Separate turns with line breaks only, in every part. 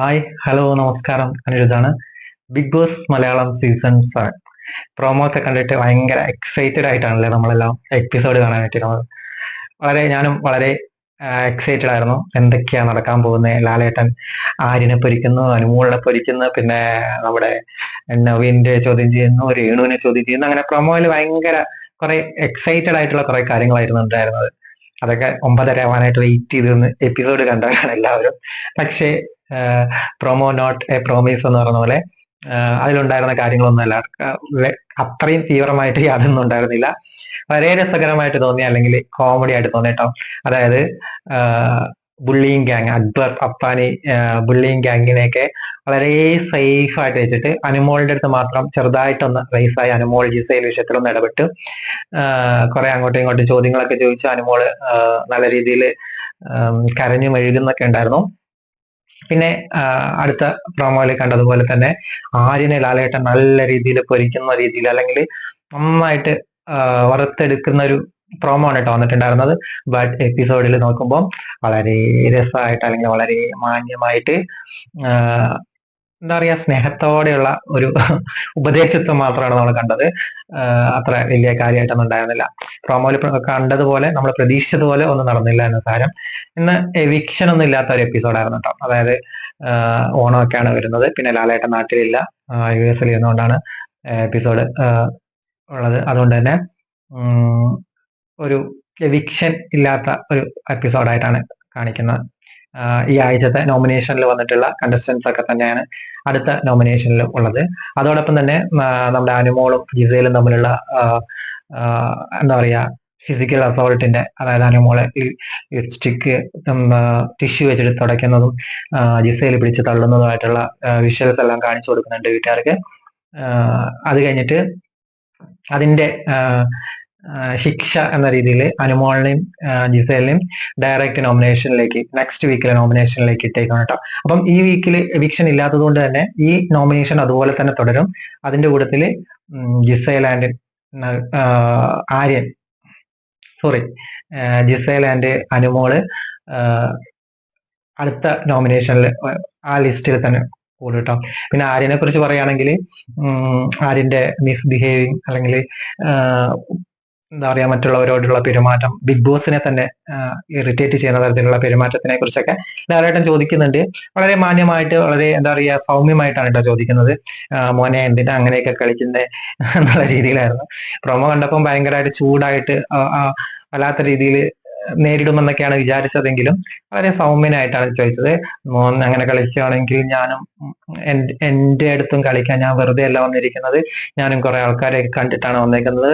Hi hello നമസ്കാരം. അനിരുദ്ധാണ്. Big boss Malayalam season seven promo ഒക്കെ കണ്ടിട്ട് ഭയങ്കര എക്സൈറ്റഡ് ആയിട്ടാണല്ലേ നമ്മളെല്ലാം എപ്പിസോഡ് കാണാൻ നമ്മൾ വളരെ ഞാനും വളരെ എക്സൈറ്റഡ് ആയിരുന്നു. എന്തൊക്കെയാ നടക്കാൻ പോകുന്നത്? ലാലേട്ടൻ ആര്യനെ പൊരിക്കുന്നു അനുമോളിനെ പൊരിക്കുന്നു പിന്നെ നമ്മുടെ നവീന്റെ ചോദ്യം ചെയ്യുന്നു രേണുവിനെ ചോദ്യം ചെയ്യുന്നു. അങ്ങനെ പ്രൊമോയിൽ ഭയങ്കര കുറെ എക്സൈറ്റഡ് ആയിട്ടുള്ള കുറെ കാര്യങ്ങളായിരുന്നു ഉണ്ടായിരുന്നത്. അതൊക്കെ ഒമ്പതര ആവാനായിട്ട് വെയിറ്റ് ചെയ്ത് എപ്പിസോഡ് കണ്ടവരാണ് എല്ലാവരും. പക്ഷേ പ്രൊമോ നോട്ട് എ പ്രോമിസ് എന്ന് പറഞ്ഞ പോലെ അതിലുണ്ടായിരുന്ന കാര്യങ്ങളൊന്നുമല്ല. അത്രയും തീവ്രമായിട്ട് യാതൊന്നും ഉണ്ടായിരുന്നില്ല. വളരെ രസകരമായിട്ട് തോന്നി അല്ലെങ്കിൽ കോമഡി ആയിട്ട് തോന്നി കേട്ടോ അതായത് bullying gang Akbar Appani bullying ഗ്യാങ്ങിനെയൊക്കെ വളരെ സേഫ് ആയിട്ട് വെച്ചിട്ട് അനുമോളിന്റെ അടുത്ത് മാത്രം ചെറുതായിട്ടൊന്ന് റൈസായി അനുമോൾ ജിസൈൽ വിഷയത്തിലൊന്ന് ഇടപെട്ട് കുറെ അങ്ങോട്ടും ഇങ്ങോട്ടും ചോദ്യങ്ങളൊക്കെ ചോദിച്ചു അനുമോൾ നല്ല രീതിയിൽ കരഞ്ഞു മെഴുകുന്നൊക്കെ ഉണ്ടായിരുന്നു. പിന്നെ അടുത്ത പ്രൊമോയിൽ കണ്ടതുപോലെ തന്നെ ആര്യനെ ലാലേട്ടൻ നല്ല രീതിയിൽ പൊരിക്കുന്ന രീതിയിൽ അല്ലെങ്കിൽ നന്നായിട്ട് വറുത്തെടുക്കുന്ന ഒരു പ്രോമോ ആണ് കേട്ടോ വന്നിട്ടുണ്ടായിരുന്നത്. ബട്ട് എപ്പിസോഡിൽ നോക്കുമ്പോൾ വളരെ രസമായിട്ട് അല്ലെങ്കിൽ വളരെ മാന്യമായിട്ട് എന്താ പറയാ സ്നേഹത്തോടെയുള്ള ഒരു ഉപദേശത്വം മാത്രമാണ് നമ്മൾ കണ്ടത്. അത്ര വലിയ കാര്യമായിട്ടൊന്നും ഉണ്ടായിരുന്നില്ല. പ്രോമോയിൽ കണ്ടതുപോലെ നമ്മൾ പ്രതീക്ഷിച്ചതുപോലെ ഒന്നും നടന്നില്ല എന്ന സാരം. ഇന്ന് എവിക്ഷൻ ഒന്നും ഇല്ലാത്ത ഒരു എപ്പിസോഡായിരുന്നു കേട്ടോ. അതായത് ഓണമൊക്കെയാണ് വരുന്നത്. പിന്നെ ലാലേട്ടൻ നാട്ടിലില്ല. യു എസിൽ ഇരുന്നുകൊണ്ടാണ് എപ്പിസോഡ് ഉള്ളത്. അതുകൊണ്ട് തന്നെ ഒരു എവിക്ഷൻ ഇല്ലാത്ത ഒരു എപ്പിസോഡായിട്ടാണ് കാണിക്കുന്നത്. ഈ ആഴ്ചത്തെ നോമിനേഷനിൽ വന്നിട്ടുള്ള കണ്ടസ്റ്റൻസ് ഒക്കെ തന്നെയാണ് അടുത്ത നോമിനേഷനിൽ ഉള്ളത്. അതോടൊപ്പം തന്നെ നമ്മുടെ അനുമോളും ജിസയിലും തമ്മിലുള്ള എന്താ പറയാ ഫിസിക്കൽ അസോൾട്ടിന്റെ അതായത് അനുമോളെ ലിപ്സ്റ്റിക്ക് ടിഷ്യൂ വെച്ചിട്ട് തുടയ്ക്കുന്നതും ജിസയിൽ പിടിച്ച് തള്ളുന്നതുമായിട്ടുള്ള വിഷ്വൽസ് എല്ലാം കാണിച്ചു കൊടുക്കുന്നുണ്ട് വീട്ടുകാർക്ക്. അത് കഴിഞ്ഞിട്ട് അതിന്റെ ശിക്ഷ എന്ന രീതിയിൽ അനുമോളിനെയും ജിസേലിനെയും ഡയറക്റ്റ് നോമിനേഷനിലേക്ക് നെക്സ്റ്റ് വീക്കിലെ നോമിനേഷനിലേക്ക് ഇട്ടേക്കാണ് കേട്ടോ. അപ്പം ഈ വീക്കിൽ എവിക്ഷൻ ഇല്ലാത്തതുകൊണ്ട് തന്നെ ഈ നോമിനേഷൻ അതുപോലെ തന്നെ തുടരും. അതിന്റെ കൂട്ടത്തിൽ Gisele and Aryan sorry Gisele and Anumol അടുത്ത നോമിനേഷനിൽ ആ ലിസ്റ്റിൽ തന്നെ കൂടും കേട്ടോ. പിന്നെ ആര്യനെ കുറിച്ച് പറയുകയാണെങ്കിൽ ആര്യന്റെ മിസ്ബിഹേവിങ് അല്ലെങ്കിൽ എന്താ പറയാ മറ്റുള്ളവരോടുള്ള പെരുമാറ്റം ബിഗ് ബോസിനെ തന്നെ ഇറിറ്റേറ്റ് ചെയ്യുന്ന തരത്തിലുള്ള പെരുമാറ്റത്തിനെ കുറിച്ചൊക്കെ ധാരാളം ചോദിക്കുന്നുണ്ട്. വളരെ മാന്യമായിട്ട് വളരെ എന്താ പറയാ സൗമ്യമായിട്ടാണ് കേട്ടോ ചോദിക്കുന്നത്. മോനെ എന്തിനാ അങ്ങനെയൊക്കെ കളിക്കുന്നത് എന്നുള്ള രീതിയിലായിരുന്നു. പ്രൊമോ കണ്ടപ്പം ഭയങ്കരമായിട്ട് ചൂടായിട്ട് വല്ലാത്ത രീതിയിൽ നേരിടുമെന്നൊക്കെയാണ് വിചാരിച്ചതെങ്കിലും വളരെ സൗമ്യനായിട്ടാണ് ചോദിച്ചത്. മോൻ അങ്ങനെ കളിക്കുകയാണെങ്കിൽ ഞാനും എന്റെ അടുത്തും കളിക്കാൻ ഞാൻ വെറുതെ അല്ല വന്നിരിക്കുന്നത്. ഞാനും കുറെ ആൾക്കാരെ കണ്ടിട്ടാണ് വന്നേക്കുന്നത്.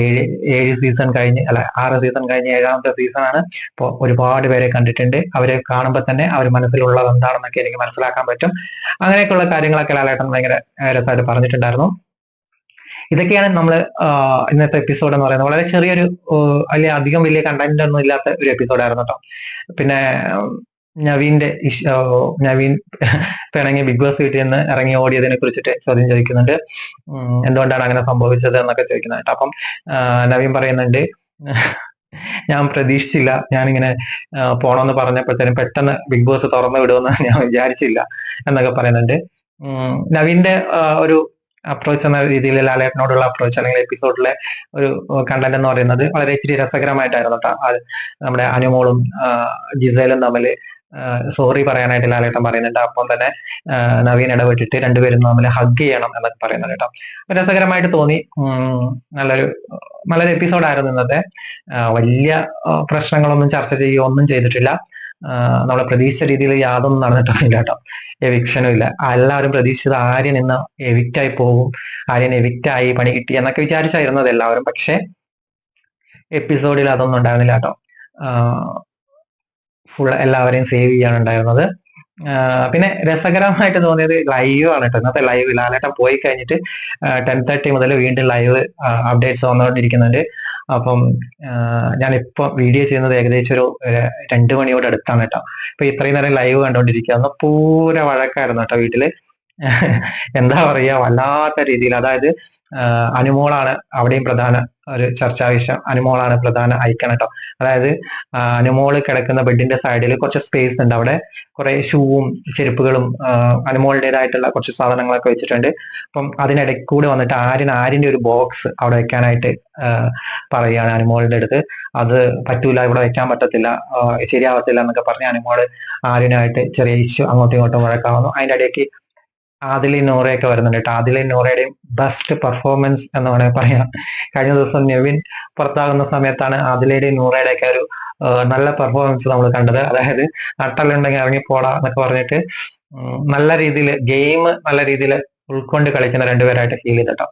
ഏഴ് ഏഴ് സീസൺ കഴിഞ്ഞ് അല്ല ആറ് സീസൺ കഴിഞ്ഞ് ഏഴാമത്തെ സീസൺ ആണ്. അപ്പോൾ ഒരുപാട് പേരെ കണ്ടിട്ടുണ്ട്. അവരെ കാണുമ്പോൾ തന്നെ അവർ മനസ്സിലുള്ളത് എന്താണെന്നൊക്കെ എനിക്ക് മനസ്സിലാക്കാൻ പറ്റും. അങ്ങനെയൊക്കെയുള്ള കാര്യങ്ങളൊക്കെ ലാലേട്ടൻ ഭയങ്കര രസമായിട്ട് പറഞ്ഞിട്ടുണ്ടായിരുന്നു. ഇതൊക്കെയാണ് നമ്മൾ ഇന്നത്തെ എപ്പിസോഡ് എന്ന് പറയുന്നത്. വളരെ ചെറിയൊരു അല്ലെ അധികം വലിയ കണ്ടന്റ് ഒന്നും ഇല്ലാത്ത ഒരു എപ്പിസോഡായിരുന്നു കേട്ടോ. പിന്നെ നവീന്റെ നവീൻ പിണങ്ങി ബിഗ് ബോസ് വീട്ടിൽ നിന്ന് ഇറങ്ങി ഓടിയതിനെ കുറിച്ചിട്ട് ചോദ്യം ചോദിക്കുന്നുണ്ട്. എന്തുകൊണ്ടാണ് അങ്ങനെ സംഭവിച്ചത് എന്നൊക്കെ ചോദിക്കുന്നുണ്ട് അപ്പം നവീൻ പറയുന്നുണ്ട് ഞാൻ പ്രതീക്ഷിച്ചില്ല. ഞാനിങ്ങനെ പോണമെന്ന് പറഞ്ഞപ്പോഴത്തേനും പെട്ടെന്ന് ബിഗ് ബോസ് തുറന്നു വിടുമെന്ന് ഞാൻ വിചാരിച്ചില്ല എന്നൊക്കെ പറയുന്നുണ്ട്. നവീന്റെ ഒരു അപ്രോച്ച് എന്ന രീതിയിൽ ലാലേട്ടനോടുള്ള അപ്രോച്ച് അല്ലെങ്കിൽ എപ്പിസോഡിലെ ഒരു കണ്ടന്റ് എന്ന് പറയുന്നത് വളരെ ഇച്ചിരി രസകരമായിട്ടായിരുന്നു കേട്ടോ നമ്മുടെ അനുമോളും ജിസേലും തമ്മിൽ സോറി പറയാനായിട്ട് ലാലേട്ടൻ പറയുന്നുണ്ട്. അപ്പം തന്നെ നവീൻ ഇടപെട്ടിട്ട് രണ്ടുപേരും തമ്മിൽ ഹഗ് ചെയ്യണം എന്നൊക്കെ പറയുന്നുണ്ട് കേട്ടോ രസകരമായിട്ട് തോന്നി. നല്ലൊരു നല്ലൊരു എപ്പിസോഡായിരുന്നു ഇന്നത്തെ. വലിയ പ്രശ്നങ്ങളൊന്നും ചർച്ച ചെയ്യുകയോ ഒന്നും ചെയ്തിട്ടില്ല. നമ്മൾ പ്രതീക്ഷിച്ച രീതിയിൽ യാതൊന്നും നടന്നിട്ടൊന്നുമില്ല കേട്ടോ. എവിക്ഷനും ഇല്ല എല്ലാവരും പ്രതീക്ഷിച്ചത് ആര്യൻ ഇന്ന് എവിക്റ്റ് ആയി പോകും. ആര്യൻ എവിക്റ്റ് ആയി പണി കിട്ടി എന്നൊക്കെ വിചാരിച്ചായിരുന്നത് എല്ലാവരും പക്ഷെ എപ്പിസോഡിൽ അതൊന്നും ഉണ്ടായിരുന്നില്ല കേട്ടോ. ഫുൾ എല്ലാവരെയും സേവ് ചെയ്യാണ് ഉണ്ടായിരുന്നത് പിന്നെ രസകരമായിട്ട് തോന്നിയത് ലൈവ് ആണ് കേട്ടോ. ഇന്നത്തെ ലൈവ് ലാലേട്ടൻ പോയി കഴിഞ്ഞിട്ട് ടെൻ തേർട്ടി മുതൽ വീണ്ടും ലൈവ് അപ്ഡേറ്റ്സ് വന്നുകൊണ്ടിരിക്കുന്നുണ്ട്. അപ്പം ഞാനിപ്പോ വീഡിയോ ചെയ്യുന്നത് ഏകദേശം ഒരു രണ്ട് മണിയോട് അടുത്താണ് കേട്ടോ. ഇപ്പൊ ഇത്രയും നേരം ലൈവ് കണ്ടോണ്ടിരിക്കുക പൂര വഴക്കായിരുന്നു കേട്ടോ വീട്ടിൽ. എന്താ പറയാ വല്ലാത്ത രീതിയിൽ. അതായത് അനുമോളാണ് അവിടെയും പ്രധാന ഒരു ചർച്ചാ വിഷയം അനുമോളാണ് പ്രധാന ഐക്കൺ കേട്ടോ. അതായത് അനുമോൾ കിടക്കുന്ന ബെഡിന്റെ സൈഡിൽ കുറച്ച് സ്പേസ് ഉണ്ട്. അവിടെ കുറെ ഷൂവും ചെരുപ്പുകളും അനുമോളുടേതായിട്ടുള്ള കുറച്ച് സാധനങ്ങളൊക്കെ വെച്ചിട്ടുണ്ട്. അപ്പം അതിനിടയ്ക്ക് കൂടെ വന്നിട്ട് ആര്യൻ ആര്യന്റെ ഒരു ബോക്സ് അവിടെ വെക്കാനായിട്ട് പറയുകയാണ് അനുമോളിന്റെ അടുത്ത്. അത് പറ്റൂല ഇവിടെ വെക്കാൻ പറ്റത്തില്ല ശരിയാവത്തില്ല എന്നൊക്കെ പറഞ്ഞ് അനുമോൾ ആര്യനായിട്ട് ചെറിയ ഇഷ്യൂ അങ്ങോട്ടും ഇങ്ങോട്ടും വഴക്കാവുന്നു. അതിന്റെ ഇടയ്ക്ക് ആദിലി നൂറയൊക്കെ വരുന്നുണ്ട് കേട്ടോ. ആദിലി നൂറയുടെയും ബെസ്റ്റ് പെർഫോമൻസ് എന്ന് വേണമെങ്കിൽ പറയാം. കഴിഞ്ഞ ദിവസം നെവിൻ പുറത്താകുന്ന സമയത്താണ് ആദിലയുടെയും നൂറയുടെയൊക്കെ ഒരു നല്ല പെർഫോമൻസ് നമ്മൾ കണ്ടത്. അതായത് നട്ടലുണ്ടെങ്കിൽ ഇറങ്ങി പോടാ എന്നൊക്കെ പറഞ്ഞിട്ട് നല്ല രീതിയിൽ ഗെയിം നല്ല രീതിയിൽ ഉൾക്കൊണ്ട് കളിക്കുന്ന രണ്ടുപേരായിട്ട് ഫീൽ ചെയ്തിട്ടോ.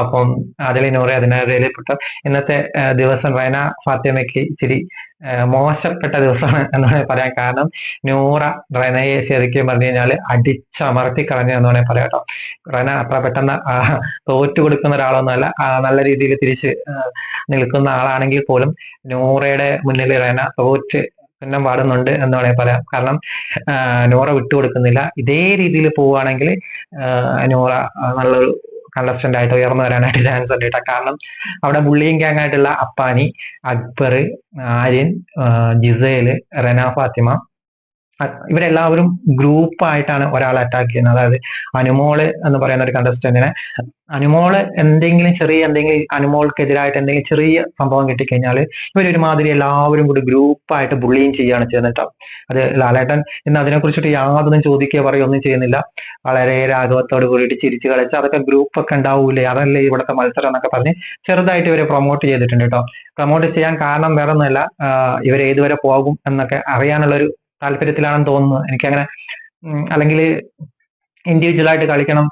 അപ്പം ആദിലി നൂറെ അതിനകത്ത് ഇന്നത്തെ ദിവസം റൈന ഫാത്തിമയ്ക്ക് ഇച്ചിരി മോശപ്പെട്ട ദിവസമാണ് എന്ന് വേണമെങ്കിൽ പറയാം. കാരണം നൂറ റെനയെ ശരിക്കും പറഞ്ഞു കഴിഞ്ഞാൽ അടിച്ചമർത്തി കളഞ്ഞു എന്ന് വേണമെങ്കിൽ പറയാം കേട്ടോ. റെന അത്ര പെട്ടെന്ന് തോറ്റു കൊടുക്കുന്ന ഒരാളൊന്നുമല്ല. നല്ല രീതിയിൽ തിരിച്ച് നിൽക്കുന്ന ആളാണെങ്കിൽ പോലും നൂറയുടെ മുന്നിൽ റെന തോറ്റ് പിന്നെ പാടുന്നുണ്ട് എന്ന് വേണമെങ്കിൽ പറയാം. കാരണം നോറ വിട്ടുകൊടുക്കുന്നില്ല ഇതേ രീതിയിൽ പോവുകയാണെങ്കിൽ നോറ നല്ലൊരു കണ്ടസ്റ്റന്റ് ആയിട്ട് ഉയർന്നു വരാനായിട്ട് ചാൻസ് ഉണ്ട് കേട്ടോ. കാരണം അവിടെ ബുള്ളിയും ഗ്യാങ് ആയിട്ടുള്ള അപ്പാനി അക്ബർ ആര്യൻ ജിസേൽ റെന ഫാത്തിമ ഇവരെല്ലാവരും ഗ്രൂപ്പ് ആയിട്ടാണ് ഒരാളെ അറ്റാക്ക് ചെയ്യുന്നത്. അതായത് അനുമോൾ എന്ന് പറയുന്ന ഒരു കണ്ടസ്റ്റന്റിനെ അനുമോൾ എന്തെങ്കിലും ചെറിയ എന്തെങ്കിലും അനുമോൾക്കെതിരായിട്ട് എന്തെങ്കിലും ചെറിയ സംഭവം കിട്ടിക്കഴിഞ്ഞാൽ ഇവർ ഒരുമാതിരി എല്ലാവരും കൂടി ഗ്രൂപ്പായിട്ട് ബുള്ളിയും ചെയ്യുകയാണ് ചെയ്യുന്നത് കേട്ടോ. അത് ലാലേട്ടൻ ഇന്ന് അതിനെ കുറിച്ചിട്ട് യാതൊന്നും ചോദിക്കുക ഒന്നും ചെയ്യുന്നില്ല. വളരെ രാഘവത്തോട് കൂടിയിട്ട് ചിരിച്ചു കളിച്ച് അതൊക്കെ ഗ്രൂപ്പ് ഒക്കെ ഉണ്ടാവൂലേ? അതല്ലേ ഇവിടുത്തെ മത്സരം എന്നൊക്കെ പറഞ്ഞ് ചെറുതായിട്ട് ഇവരെ പ്രൊമോട്ട് ചെയ്തിട്ടുണ്ട് കേട്ടോ. പ്രൊമോട്ട് ചെയ്യാൻ കാരണം വേറെ ഒന്നുമല്ല ഇവർ ഏതുവരെ പോകും എന്നൊക്കെ അറിയാനുള്ള ഒരു താല്പര്യത്തിലാണെന്ന് തോന്നുന്നു. എനിക്കങ്ങനെ അല്ലെങ്കിൽ ഇൻഡിവിജ്വൽ ആയിട്ട് കളിക്കണം.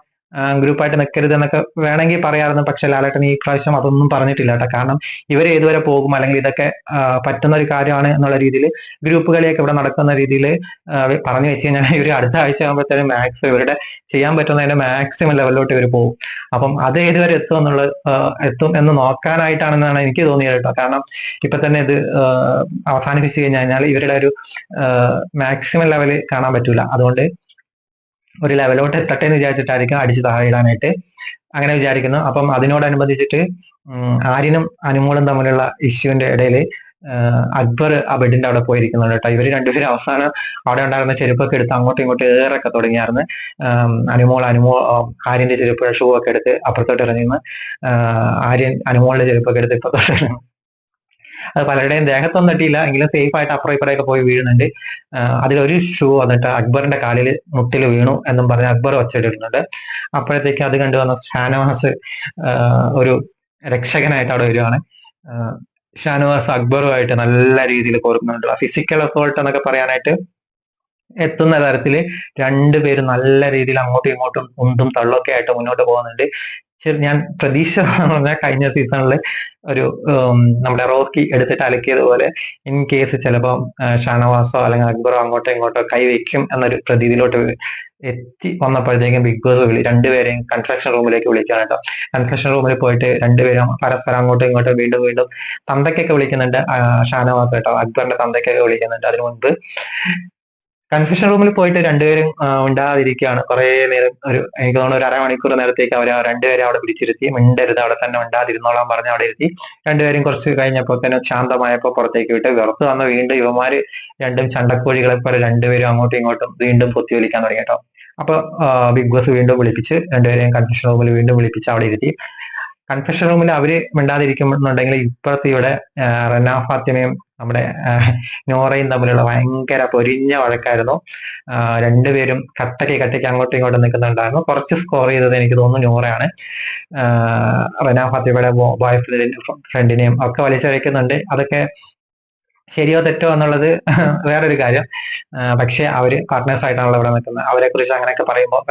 ഗ്രൂപ്പായിട്ട് നിൽക്കരുത് എന്നൊക്കെ വേണമെങ്കിൽ പറയാറുണ്ട് പക്ഷെ ലാലേട്ടൻ ഈ പ്രാവശ്യം അതൊന്നും പറഞ്ഞിട്ടില്ല കേട്ടോ. കാരണം ഇവർ ഏതുവരെ പോകും? അല്ലെങ്കിൽ ഇതൊക്കെ പറ്റുന്ന ഒരു കാര്യമാണ് എന്നുള്ള രീതിയിൽ ഗ്രൂപ്പ് കളിയൊക്കെ ഇവിടെ നടക്കുന്ന രീതിയിൽ പറഞ്ഞു വെച്ച് കഴിഞ്ഞാൽ ഇവർ അടുത്ത ആഴ്ച ആകുമ്പോഴത്തേനും മാക്സ് ഇവരുടെ ചെയ്യാൻ പറ്റുന്നതിന്റെ മാക്സിമം ലെവലിലോട്ട് ഇവർ പോകും. അപ്പം അത് ഏതുവരെ എത്തും എന്നുള്ളത് എത്തും എന്ന് നോക്കാനായിട്ടാണെന്നാണ് എനിക്ക് തോന്നിയത് കേട്ടോ. കാരണം ഇപ്പൊ തന്നെ ഇത് അവസാനിപ്പിച്ചു കഴിഞ്ഞു കഴിഞ്ഞാൽ ഇവരുടെ ഒരു മാക്സിമം ലെവൽ കാണാൻ പറ്റൂല. അതുകൊണ്ട് ഒരു ലെവലോട്ട് എത്തട്ടെ എന്ന് വിചാരിച്ചിട്ടായിരിക്കും അടിച്ച് താഴെ ഇടാനായിട്ട് അങ്ങനെ വിചാരിക്കുന്നു. അപ്പം അതിനോടനുബന്ധിച്ചിട്ട് ആര്യനും അനുമോളും തമ്മിലുള്ള ഇഷ്യൂവിന്റെ ഇടയിൽ അക്ബർ ആ ബെഡിന്റെ അവിടെ പോയിരിക്കുന്നുണ്ട് കേട്ടോ. ഇവർ രണ്ടുപേരും അവസാനം അവിടെ ഉണ്ടായിരുന്ന ചെരുപ്പൊക്കെ എടുത്ത് അങ്ങോട്ടും ഇങ്ങോട്ടും ഏറൊക്കെ തുടങ്ങിയായിരുന്നു. അനുമോൾ അനുമോൾ ആര്യന്റെ ചെരുപ്പ് ഷൂ ഒക്കെ എടുത്ത് അപ്പുറത്തോട്ട് ഇറങ്ങിന്ന് ആര്യൻ അനുമോളിന്റെ ചെരുപ്പൊക്കെ എടുത്ത് ഇപ്പുറത്തോട്ട് ഇറങ്ങി അത് പലരുടെയും ദേഹത്തൊന്നും തട്ടിയില്ല എങ്കിലും സേഫ് ആയിട്ട് അപ്പുറം ഇപ്പുറമൊക്കെ പോയി വീഴുന്നുണ്ട്. അതിലൊരു ഷൂ വന്നിട്ട് അക്ബറിന്റെ കാലിൽ മുട്ടിൽ വീണു എന്നും പറഞ്ഞ് അക്ബർ ഒച്ചയിടുന്നുണ്ട്. അപ്പോഴത്തേക്ക് അത് കണ്ടു വന്ന ഷാനവാസ് ഒരു രക്ഷകനായിട്ട് അവിടെ വരികയാണ്. ഷാനവാസ് അക്ബറുമായിട്ട് നല്ല രീതിയിൽ കോർക്കുന്നുണ്ട് ഫിസിക്കൽ അസോൾട്ട് എന്നൊക്കെ പറയാനായിട്ട് എത്തുന്ന തരത്തിൽ രണ്ടുപേരും നല്ല രീതിയിൽ അങ്ങോട്ടും ഇങ്ങോട്ടും ഉന്തും തള്ളൊക്കെ ആയിട്ട് മുന്നോട്ട് പോകുന്നുണ്ട്. ശരി, ഞാൻ പ്രതീക്ഷ പറഞ്ഞാൽ കഴിഞ്ഞ സീസണിൽ ഒരു നമ്മുടെ റോക്കി എടുത്തിട്ട് അലക്കിയതുപോലെ ഇൻ കേസ് ചിലപ്പോൾ ഷാനവാസോ അല്ലെങ്കിൽ അക്ബറോ അങ്ങോട്ടോ ഇങ്ങോട്ടോ കൈവയ്ക്കും എന്നൊരു പ്രതീതിയിലോട്ട് എത്തി വന്നപ്പോഴത്തേക്കും ബിഗ് ബോസ് വിളി രണ്ടുപേരെയും കൺസ്ട്രക്ഷൻ റൂമിലേക്ക് വിളിക്കാൻ കേട്ടോ കൺസ്ട്രക്ഷൻ റൂമിൽ പോയിട്ട് രണ്ടുപേരും പരസ്പരം അങ്ങോട്ടും ഇങ്ങോട്ടും വീണ്ടും വീണ്ടും തന്തയ്ക്കൊക്കെ വിളിക്കുന്നുണ്ട് ഷാനവാസ് കേട്ടോ അക്ബറിന്റെ തന്തയ്ക്കൊക്കെ വിളിക്കുന്നുണ്ട്. അതിനു മുൻപ് കൺഫ്യൂഷൻ റൂമിൽ പോയിട്ട് രണ്ടുപേരും ഉണ്ടാതിരിക്കുകയാണ് കുറെ നേരം ഒരു എനിക്ക് തോന്നുന്നു ഒരു അരമണിക്കൂർ നേരത്തേക്ക് അവർ രണ്ടുപേരും അവിടെ പിടിച്ചിരുത്തി മിണ്ടരുത് അവിടെ തന്നെ ഉണ്ടാതിരുന്നോളാൻ പറഞ്ഞ് അവിടെ ഇരുത്തി. രണ്ടുപേരും കുറച്ച് കഴിഞ്ഞപ്പോൾ തന്നെ ശാന്തമായപ്പോൾ പുറത്തേക്ക് വിട്ട് വെറുത്ത് വന്ന് വീണ്ടും യുവമാര് രണ്ടും ചണ്ടക്കോഴികളെ പോലെ രണ്ടുപേരും അങ്ങോട്ടും ഇങ്ങോട്ടും വീണ്ടും പൊത്തി വിളിക്കാൻ തുടങ്ങി കേട്ടോ. അപ്പൊ ബിഗ് ബോസ് വീണ്ടും വിളിപ്പിച്ച് രണ്ടുപേരെയും കൺഫ്യൂഷൻ റൂമിൽ വീണ്ടും വിളിപ്പിച്ച് അവിടെ ഇരുത്തി. കൺഫ്യൂഷൻ റൂമിൽ അവർ മിണ്ടാതിരിക്കുന്നുണ്ടെങ്കിൽ ഇപ്പുറത്ത് ഇവിടെ റന ഫാത്തിമയും നമ്മുടെ നോറയും തമ്മിലുള്ള ഭയങ്കര പൊരിഞ്ഞ വഴക്കായിരുന്നു. രണ്ടുപേരും കട്ടയ്ക്ക് കട്ടയ്ക്ക് അങ്ങോട്ടും ഇങ്ങോട്ടും നിൽക്കുന്നുണ്ടായിരുന്നു. കുറച്ച് സ്കോർ ചെയ്തത് എനിക്ക് തോന്നുന്നു നോറയാണ്. റനാ ഫാത്തിമയുടെ ബോയ് ഫ്രണ്ടിനെയും ഒക്കെ വലിച്ചഴക്കുന്നുണ്ട് അതൊക്കെ ശരിയോ തെറ്റോ എന്നുള്ളത് വേറൊരു കാര്യം. പക്ഷെ അവർ പാർട്ട്നേഴ്സ് ആയിട്ടാണല്ലോ ഇവിടെ നിൽക്കുന്നത്. അവരെ കുറിച്ച് അങ്ങനെയൊക്കെ പറയുമ്പോൾ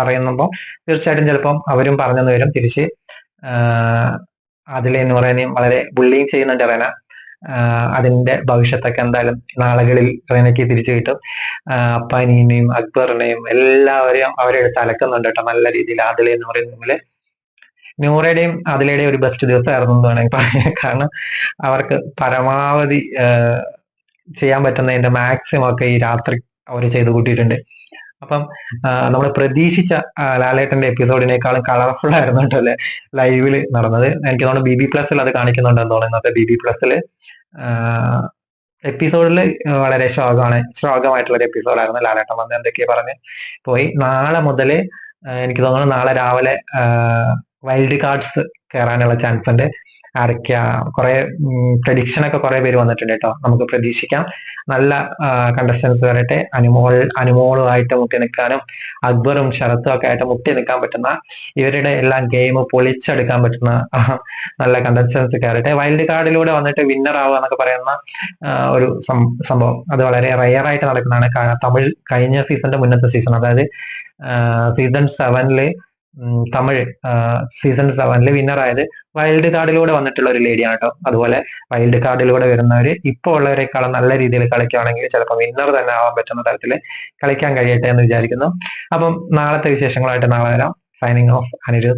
പറയുമ്പോൾ തീർച്ചയായിട്ടും ചിലപ്പം അവരും പറഞ്ഞെന്ന് വരും. തിരിച്ച് അതിലെ എന്ന് പറയുന്നത് വളരെ ബുള്ളിങ് ചെയ്യുന്നുണ്ട് റെന അതിന്റെ ഭവിഷ്യത്തൊക്കെ എന്തായാലും നാളുകളിൽ റെനയ്ക്ക് തിരിച്ചു കിട്ടും. അപ്പാനീനെയും അക്ബറിനെയും എല്ലാവരെയും അവരെടുത്ത് അലക്കുന്നുണ്ട് കേട്ടോ. നല്ല രീതിയിൽ ആദിലെ എന്ന് പറയുന്നതിൽ നൂറയുടെയും അതിലയുടെയും ഒരു ബെസ്റ്റ് ദിവസമായിരുന്നു എന്ന് വേണമെങ്കിൽ പറയാം. കാരണം അവർക്ക് പരമാവധി ചെയ്യാൻ പറ്റുന്നതിന്റെ മാക്സിമം ഒക്കെ ഈ രാത്രി അവർ ചെയ്ത് കൂട്ടിയിട്ടുണ്ട്. അപ്പം നമ്മൾ പ്രതീക്ഷിച്ച ലാലേട്ടന്റെ എപ്പിസോഡിനേക്കാളും കളർഫുൾ ആയിരുന്നു കേട്ടോ അല്ലെ ലൈവിൽ നടന്നത്. എനിക്ക് തോന്നുന്നു ബി ബി പ്ലസിൽ അത് കാണിക്കുന്നുണ്ടെന്ന് തോന്നുന്നു ഇന്നത്തെ ബി ബി പ്ലസിൽ എപ്പിസോഡിൽ വളരെ ശോകമാണ് ശോകമായിട്ടുള്ള ഒരു എപ്പിസോഡായിരുന്നു ലാലേട്ടൻ വന്ന് എന്തൊക്കെയാ പറഞ്ഞ് പോയി. നാളെ മുതൽ എനിക്ക് തോന്നുന്നു നാളെ രാവിലെ വൈൽഡ് കാർഡ്സ് കയറാനുള്ള ചാൻസ് ഉണ്ട്. ആരൊക്കെയാ കുറെ പ്രഡിക്ഷൻ ഒക്കെ കുറെ പേര് വന്നിട്ടുണ്ട് കേട്ടോ. നമുക്ക് പ്രതീക്ഷിക്കാം. നല്ല കണ്ടസ്റ്റൻസ് വരട്ടെ. അനുമോൾ അനുമോളുമായിട്ട് മുട്ടി നിൽക്കാനും അക്ബറും ശരത്തും ഒക്കെ ആയിട്ട് മുട്ടി നിൽക്കാൻ പറ്റുന്ന ഇവരുടെ എല്ലാം ഗെയിം പൊളിച്ചെടുക്കാൻ പറ്റുന്ന നല്ല കണ്ടസ്റ്റൻസ് കയറട്ടെ വൈൽഡ് കാർഡിലൂടെ വന്നിട്ട് വിന്നർ ആവുക എന്നൊക്കെ പറയുന്ന ഒരു സംഭവം. അത് വളരെ റയർ ആയിട്ട് നടക്കുന്നതാണ്. തമിഴ് കഴിഞ്ഞ സീസണിന്റെ മുന്നത്തെ സീസൺ അതായത് സീസൺ സെവനിൽ തമിഴ് സീസൺ സെവനിൽ വിന്നർ ആയത് വൈൽഡ് കാർഡിലൂടെ വന്നിട്ടുള്ള ഒരു ലേഡിയാണ് കേട്ടോ അതുപോലെ വൈൽഡ് കാർഡിലൂടെ വരുന്നവർ ഇപ്പോൾ ഉള്ളവരെക്കാളും നല്ല രീതിയിൽ കളിക്കുകയാണെങ്കിൽ ചിലപ്പോൾ വിന്നർ തന്നെ ആവാൻ പറ്റുന്ന തരത്തിൽ കളിക്കാൻ കഴിയട്ടെ എന്ന് വിചാരിക്കുന്നു. അപ്പം നാളത്തെ വിശേഷങ്ങളായിട്ട് നാളെ വരാം. Signing off Anirudh.